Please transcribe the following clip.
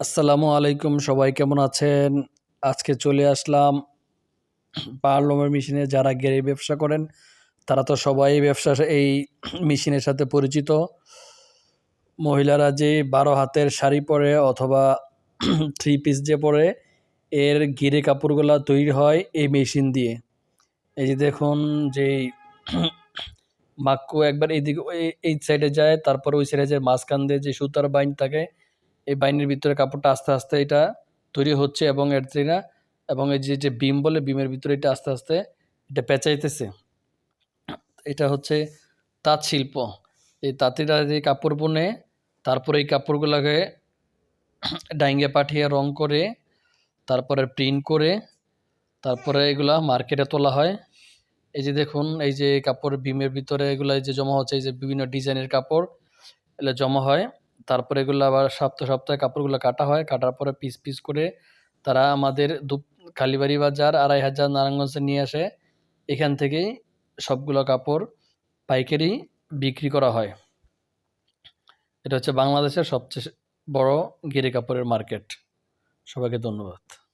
আসসালামু আলাইকুম, সবাই কেমন আছেন? আজকে চলে আসলাম পার্লমের মেশিনে, যারা গেড়ে ব্যবসা করেন, তারা তো সবাই ব্যবসা, এই মেশিনের সাথে পরিচিত। মহিলারা যে বারো হাতের শাড়ি পরে অথবা থ্রি পিস যে পরে, এর গিরে কাপড়গুলা তৈরি হয় এই মেশিন দিয়ে। এই যে দেখুন যে মাক্কু একবার এইদিকে এই- এই সাইডে যায়, তারপর ওই সাইডে যায় মাঝখান দিয়ে যে সুতার বাইন থাকে এই বাইনের ভিতরে কাপড়টা আস্তে আস্তে এটা তৈরি হচ্ছে এবং এর থেকে এবং এই যে যে বিম বলে, বিমের ভিতরে এটা আস্তে আস্তে এটা পেঁচাইতেছে। এটা হচ্ছে তাঁত শিল্প। এই তাঁতিরা যে কাপড় বুনে, তারপরে এই কাপড়গুলোকে ডাইঙ্গে পাঠিয়ে রং করে, তারপরে প্রিন্ট করে, তারপরে এগুলা মার্কেটে তোলা হয়। এই যে দেখুন, এই যে কাপড় বিমের ভিতরে এগুলা যে জমা হচ্ছে, এই যে বিভিন্ন ডিজাইনের কাপড়, এগুলো জমা হয়। তারপরে এগুলো আবার সপ্তাহ সপ্তাহে কাপড়গুলো কাটা হয়। কাটার পরে পিস পিস করে তারা আমাদের দুপ কালীবাড়ি বাজার, আড়াই হাজার নারায়ণগঞ্জে নিয়ে আসে। এখান থেকেই সবগুলো কাপড় পাইকারি বিক্রি করা হয়। এটা হচ্ছে বাংলাদেশের সবচেয়ে বড় গিরে কাপড়ের মার্কেট। সবাইকে ধন্যবাদ।